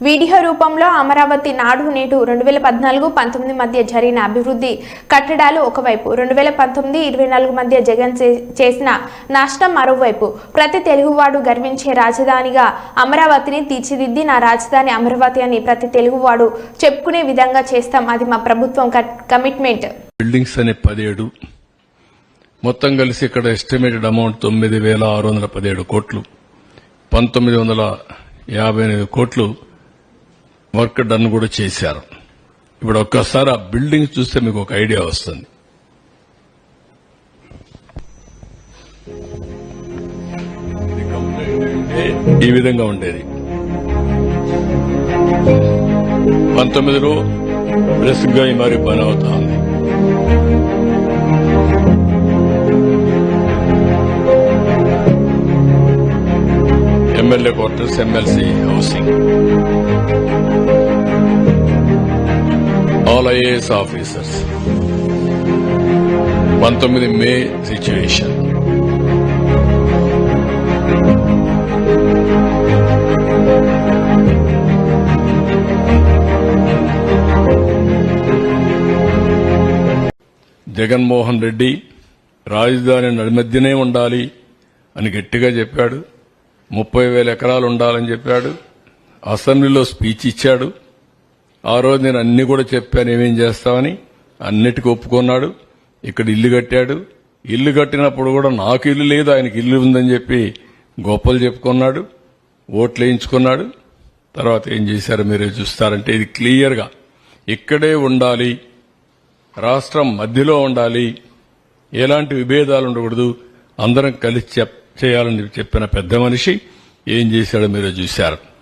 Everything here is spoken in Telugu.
వీడియో రూపంలో అమరావతి నాడు నేడు రెండు వేల పద్నాలుగు పంతొమ్మిది మధ్య జరిగిన అభివృద్ధి కట్టడాలు ఒకవైపు రెండు వేల పంతొమ్మిది ఇరవై నాలుగు మధ్య జగన్ చే- చేసిన నష్టం మరోవైపు. ప్రతి తెలుగువాడు గర్వించే రాజధానిగా అమరావతిని తీర్చిదిద్ది నా రాజధాని అమరావతి అని ప్రతి తెలుగువాడు చెప్పుకునే విధంగా చేస్తాం. అది మా ప్రభుత్వం కట్- కమిట్మెంట్. బిల్డింగ్స్ అనే పదిహేడు మొత్తం కలిసి ఇక్కడ ఎస్టిమేటెడ్ అమౌంట్ తొమ్మిది వేల ఆరు వందల పదిహేడు కోట్లు పంతొమ్మిది వందల యాభై ఎనిమిది కోట్లు వర్క్ డన్ కూడా చేశారు. ఇప్పుడు ఒక్కసారి ఆ బిల్డింగ్ చూస్తే మీకు ఒక ఐడియా వస్తుంది. ఈ విధంగా ఉండేది. పంతొమ్మిదిలో బ్రెస్గా మరి పని అవుతా ఉంది MLA quarters MLC housing. All IAS officers పంతొమ్మిది మే సిచ్యువేషన్ జగన్మోహన్ రెడ్డి రాజధాని నడిమధ్యనే ఉండాలి అని గట్టిగా చెప్పాడు. ముప్పై వేల ఎకరాలు ఉండాలని చెప్పాడు. అసెంబ్లీలో స్పీచ్ ఇచ్చాడు. ఆ రోజు నేను అన్ని కూడా చెప్పాను ఏమేం చేస్తామని అన్నిటికీ ఒప్పుకున్నాడు. ఇక్కడ ఇల్లు కట్టాడు. ఇల్లు కట్టినప్పుడు కూడా నాకు ఇల్లు లేదు ఆయనకి ఇల్లు ఉందని చెప్పి గొప్పలు చెప్పుకున్నాడు ఓట్లు వేయించుకున్నాడు. తర్వాత ఏం చేశారు మీరే చూస్తారంటే ఇది క్లియర్గా ఇక్కడే ఉండాలి రాష్ట్రం మధ్యలో ఉండాలి ఎలాంటి విభేదాలు ఉండకూడదు అందరం కలిసి చెప్- చేయాలని చెప్పిన పెద్ద మనిషి ఏం చేశాడో మీరు చూశారు.